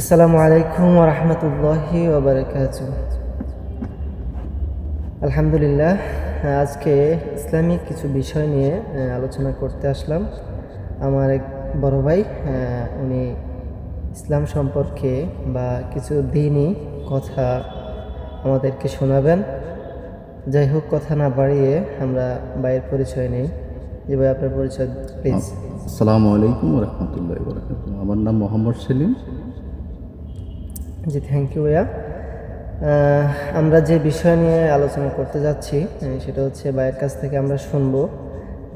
আসসালামু আলাইকুম রহমতুল্লাহি ওবরাকাত আলহামদুলিল্লাহ, আজকে ইসলামিক কিছু বিষয় নিয়ে আলোচনা করতে আসলাম। আমার এক বড় ভাই উনি ইসলাম সম্পর্কে বা কিছু দিনই কথা আমাদেরকে শোনাবেন। যাই হোক, কথা না বাড়িয়ে আমরা ভাইয়ের পরিচয় নেই। যে ভাই, আপনার পরিচয় প্লিজ আসসালামু আলাইকুম রহমতুল্লাহ আমার নাম মোহাম্মদ সেলিম। জি থ্যাংক ইউ ভাইয়া। আমরা যে বিষয় নিয়ে আলোচনা করতে যাচ্ছি সেটা হচ্ছে ভাইয়ের কাছ থেকে আমরা শুনব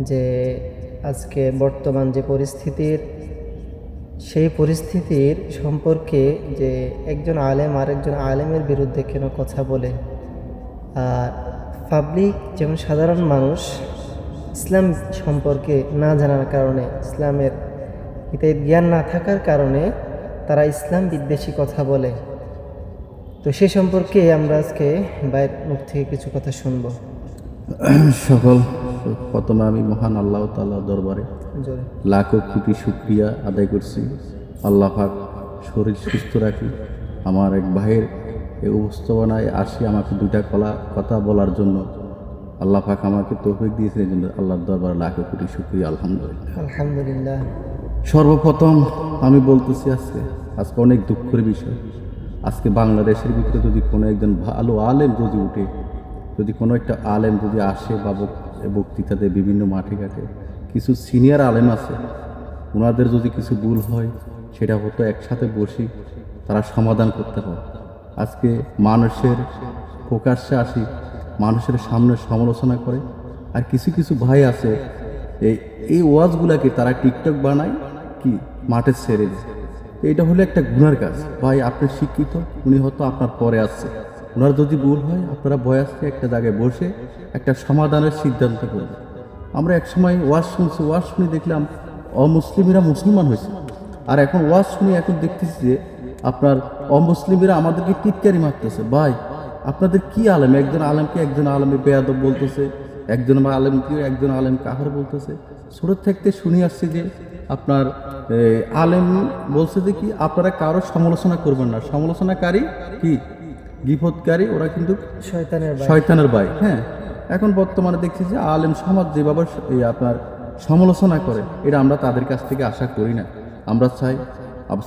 যে আজকে বর্তমান যে পরিস্থিতির, সেই পরিস্থিতির সম্পর্কে যে একজন আলেম আরেকজন আলেমের বিরুদ্ধে কেন কথা বলে। আর পাবলিক যেমন সাধারণ মানুষ, ইসলাম সম্পর্কে না জানার কারণে, ইসলামের হিতাহিত জ্ঞান না থাকার কারণে তারা ইসলাম বিদ্বেষী কথা বলে। তো সে সম্পর্কে আমরা আজকে বাইরের মুখ থেকে কিছু কথা শুনব। সকল প্রথমে আমি মহান আল্লাহ তাল্লাহ দরবারে লাখো কোটি শুক্রিয়া আদায় করছি। আল্লাহ পাক শরীর সুস্থ রাখি। আমার এক ভাইয়ের এই উপস্থাপনায় আসি আমাকে দুইটা কলা কথা বলার জন্য। আল্লাহ পাক আমাকে তৌফিক দিয়েছেন এই জন্য আল্লাহর দরবারে লাখো কোটি শুক্রিয়া আলহামদুলিল্লাহ। আলহামদুলিল্লাহ। সর্বপ্রথম আমি বলতেছি আজকে আজকে অনেক দুঃখের বিষয়। আজকে বাংলাদেশের ভিতরে যদি কোনো একজন ভালো আলেম যদি উঠে, যদি কোনো একটা আলেম যদি আসে বা বক- বক্তৃতাতে বিভিন্ন মাঠে ঘাটে, কিছু সিনিয়র আলেম আছে ওনাদের যদি কিছু ভুল হয়, সেটা হতো একসাথে বসি তারা সমাধান করতে হয় আজকে মানুষের প্রকাশ্যে আসি, মানুষের সামনে সমালোচনা করে, আর কিছু কিছু ভাই আছে, এই এই ওয়াজগুলাকে তারা টিকটক বানায় কি? মাঠে ছেড়ে দেয় তো এটা হলো একটা গুনার কাজ। ভাই, আপনি শিক্ষিত, উনি হয়তো আপনার পরে আসছে ওনার যদি ভুল হয়, আপনারা বয়সকে একটা জায়গায় বসে একটা সমাধানের সিদ্ধান্ত করবেন আমরা একসময় ওয়াজ শুনছি, ওয়াজ শুনে দেখলাম অমুসলিমরা মুসলমান হয়েছে। আর এখন ওয়াজ শুনে এখন দেখতেছি যে আপনার অমুসলিমেরা আমাদেরকে টিটকারি মারতেছে। ভাই, আপনাদের কি আলেম? একজন আলেমকে একজন আলেমে বেয়াদব বলতেছে, একজন আলেমকে একজন আলেম কাহার বলতেছে। ছোট থাকতে শুনে আসছে যে আপনার আলেম বলছে যে কি আপনারা কারও সমালোচনা করবেন না। সমালোচনাকারী কি? বিপদকারী ওরা কিন্তু শয়তানের ভাই। শয়তানের ভাই হ্যাঁ। এখন বর্তমানে দেখছি যে আলেম সমাজ যেভাবে এই আপনার সমালোচনা করে এটা আমরা তাদের কাছ থেকে আশা করি না। আমরা চাই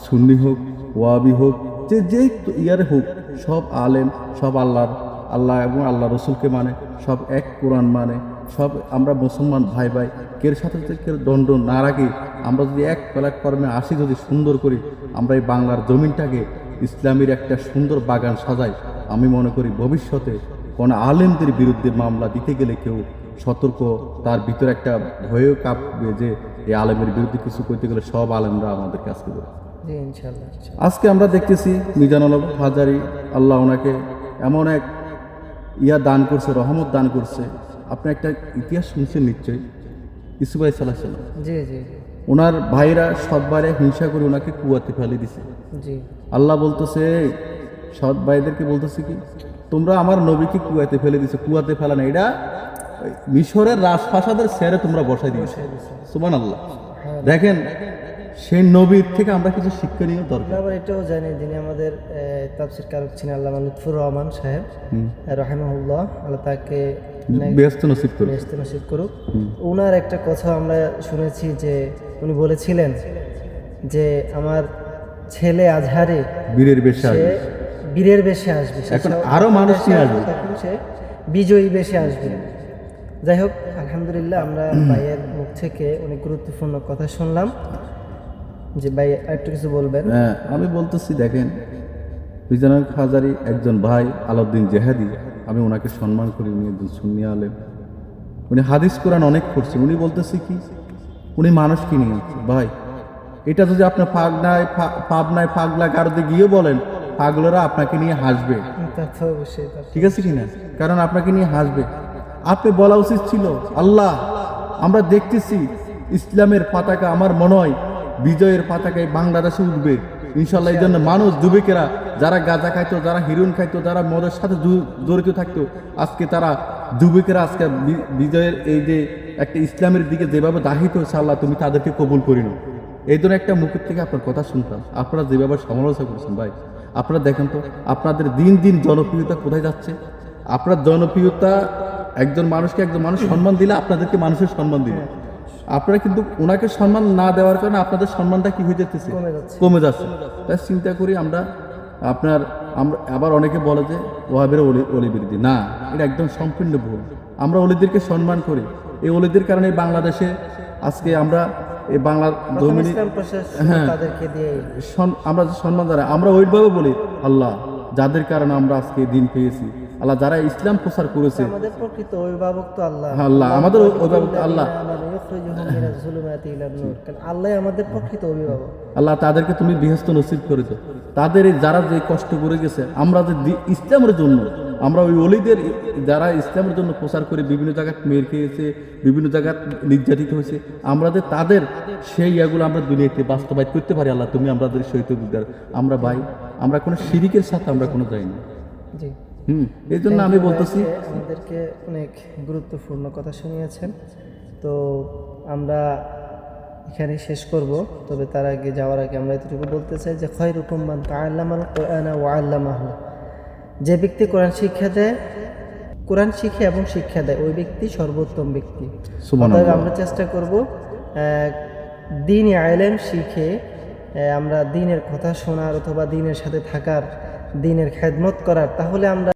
সুন্নি হোক ওয়াবি হোক যে যে ইয়ারে হোক সব আলেম সব আল্লাহর আল্লাহ এবং আল্লাহ রসুলকে মানে সব এক কোরআন মানে সব আমরা মুসলমান ভাই ভাই কের সাথে দণ্ড না রাখি আমরা যদি এক প্ল্যাটফর্মে আসি যদি সুন্দর করি আমরা এই বাংলার জমিনটাকে ইসলামের একটা সুন্দর বাগান সাজাই। আমি মনে করি ভবিষ্যতে কোনো আলেমদের বিরুদ্ধে মামলা দিতে গেলে কেউ সতর্ক তার ভিতরে একটা ভয়ও কাঁপবে যে এই আলেমের বিরুদ্ধে কিছু করতে গেলে সব আলেমরা আমাদের কাছে দেবে আজকে আমরা দেখতেছি মিজানুল হাজারি আল্লাহ ওনাকে এমন এক ইয়া দান করছে রহমত দান করছে। আপনি একটা ইতিহাস শুনছেন নিশ্চয়ই? ইসুফ আলাই সাল্লাহ সাল্লাম জি জি। ওনার ভাইরা সববারে হিংসা করে ওনাকে কুয়াতে ফেলে দিছে। জি। আল্লাহ বলতেছে সৎ ভাইদেরকে বলতেছে কি তোমরা আমার নবীকে কুয়াতে ফেলে দিছো কুয়াতে ফেলা না এটা মিশরের রাজপ্রাসাদের স্যারে তোমরা বসাই দিয়েছ। সুমান আল্লাহ দেখেন সেই নবীর থেকে আমরা কিছু শিক্ষণীয় আমরা দরকার। আবার এটাও জানি যিনি আমাদের তাফসির কারক ছিলেন আল্লাহ লুৎফুর রহমান সাহেব রাহেমাহুল্লাহ। আল্লাহ তাকে ব্যস্ত নসিব করে বেহেশতে নসিব করুক। ওনার একটা কথা আমরা শুনেছি যে উনি বলেছিলেন যে আমার ছেলে আজহারে বীরের বেশে আসবে। বীরের বেশে আসবে। এখন আরও মানুষ নিয়ে আসবে। তখন সে বিজয়ী বেশে আসবে। যাই হোক আলহামদুলিল্লাহ আমরা ভাইয়ের মুখ থেকে অনেক গুরুত্বপূর্ণ কথা শুনলাম। যে ভাই একটু কিছু বলবেন? হ্যাঁ আমি বলতেছি দেখেন মিজানুল হাজারি একজন ভাই আলাউদ্দিন জেহাদি। আমি ওনাকে সম্মান করি উনি একজন সুন্নি আলেম। উনি হাদিস কোরআন অনেক করছেন উনি বলতেছে কি উনি মানুষকে নিয়ে আসছে। ভাই এটা যদি আপনার পাগনায় পাবনায় পাগলা গারদে গিয়ে বলেন পাগলেরা আপনাকে নিয়ে হাসবে। ঠিক আছে কিনা কারণ আপনাকে নিয়ে হাসবে। আপনি বলা উচিত ছিল আল্লাহ আমরা দেখতেছি ইসলামের পতাকা আমার মনে হয় বিজয়ের পতাকায় বাংলাদেশে উঠবে। ইনশাল্লাহ এই জন্য মানুষ যুবকেরা যারা গাঁজা খাইতো, যারা হিরোইন খাইতো, যারা মদের সাথে জড়িত থাকতো, আজকে তারা যুবকেরা আজকে বিজয়ের এই যে একটা ইসলামের দিকে যেভাবে দাহিত হচ্ছে আল্লাহ, তুমি তাদেরকে কবুল করি না এই জন্য একটা মুখের থেকে আপনার কথা শুনতাম। আপনারা যেভাবে সমালোচনা করছেন ভাই, আপনারা দেখেন তো, আপনাদের দিন দিন জনপ্রিয়তা কোথায় যাচ্ছে? আপনার জনপ্রিয়তা একজন মানুষকে একজন মানুষ সম্মান দিলে আপনাদেরকে মানুষের সম্মান দিবে। আপনারা কিন্তু ওনাকে সম্মান না দেওয়ার কারণে আপনাদের সম্মানটা কি হয়ে যেতেছে কমে যাচ্ছে। কমে যাচ্ছে। তাই চিন্তা করি আমরা আপনার আমরা আবার অনেকে বলে যে ওয়াহাবের অলি অলি বিরোধী না এটা একদম সম্পূর্ণ ভুল। আমরা অলিদেরকে সম্মান করি। এই অলিদের কারণে বাংলাদেশে আজকে আমরা এই বাংলার জমিনে হ্যাঁ। তাদেরকে আমরা সম্মান জানাই আমরা ওইভাবে বলি আল্লাহ যাদের কারণে আমরা আজকে দিন পেয়েছি। আল্লাহ যারা ইসলাম প্রচার করেছে। আমাদের প্রকৃত অভিভাবক তো আল্লাহ। হ্যাঁ, আল্লাহ, আমাদের অভিভাবক আল্লাহ। আল্লাহ আমাদের প্রকৃত অভিভাবক। আল্লাহ তাদেরকে তুমি বৃহস্ত নসিব করে দাও তাদের যারা যে কষ্ট করে গেছে আমরা যে ইসলামের জন্য আমরা ওই অলিদের যারা ইসলামের জন্য প্রচার করে বিভিন্ন জায়গায় মেয়ের খেয়েছে বিভিন্ন জায়গায় নির্যাতিত হয়েছে আমরা যে তাদের সেই ইয়াগুলো আমরা দুনিয়াতে বাস্তবায়িত করতে পারি আল্লাহ তুমি আমাদের সহিত আমরা ভাই আমরা কোনো শিরিকের সাথে আমরা কোনো যাই না জি। হুম। এই জন্য আমি বলতেছি আমাদেরকে অনেক গুরুত্বপূর্ণ কথা শুনিয়েছেন। তো আমরা এখানে শেষ করব তবে তার আগে যাওয়ার আগে আমরা এতটুকু বলতে চাই যে খয়রুকুম মান তাআল্লামাল কুরআনা ওয়া আল্লামাহু। যে ব্যক্তি কোরআন শিক্ষা দেয় কোরআন শিখে এবং শিক্ষা দেয় ওই ব্যক্তি সর্বোত্তম ব্যক্তি। অতএব আমরা চেষ্টা করব দিন আইলেম শিখে আমরা দিনের কথা শোনার অথবা দিনের সাথে থাকার দিনের খেদমত করার তাহলে আমরা